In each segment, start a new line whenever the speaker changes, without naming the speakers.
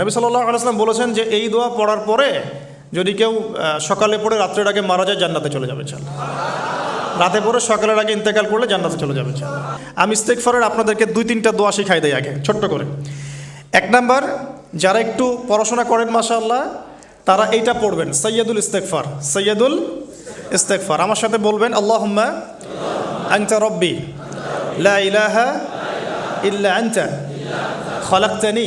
নবী সাল্লাহ আলাইসলাম বলেছেন যে এই দোয়া পড়ার পরে যদি কেউ সকালে পড়ে রাত্রের আগে মারা যায়, জান্নাতে চলে যাবে চাল রাতে পড়ে সকালের আগে ইন্তেকাল করলে জান্নাতে চলে যাবে চাল আমি ইস্তেকফারের আপনাদেরকে দুই, তিনটা দোয়া শিখাই দেয় আগে, ছোট্ট করে। এক নাম্বার, যারা একটু পড়াশোনা করেন, মাশাআল্লাহ, তারা এইটা পড়বেন সৈয়দুল ইস্তেকফার সৈয়দুল ইস্তেকফার আমার সাথে বলবেন, আল্লাহুম্মা আনতা রব্বি, লা ইলাহা ইল্লা আনতা, খলাকতানি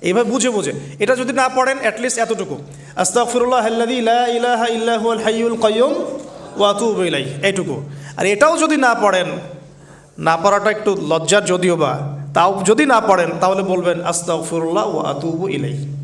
এইভাবে বুঝে বুঝে। এটা যদি না পড়েন অ্যাটলিস্ট এতটুকু। আস্তাগফিরুল্লাহ আল্লাযী লা ইলাহা ইল্লা হুয়াল হাইয়ুল কাইয়ুম ওয়া আতুবু ইলাইহি। এইটুকু। আর এটাও যদি না পড়েন, না পড়াটা একটু লজ্জার যদিও বা, তাও যদি না পড়েন, তাহলে বলবেন আস্তাগফিরুল্লাহ ওয়াতুবু ইলাই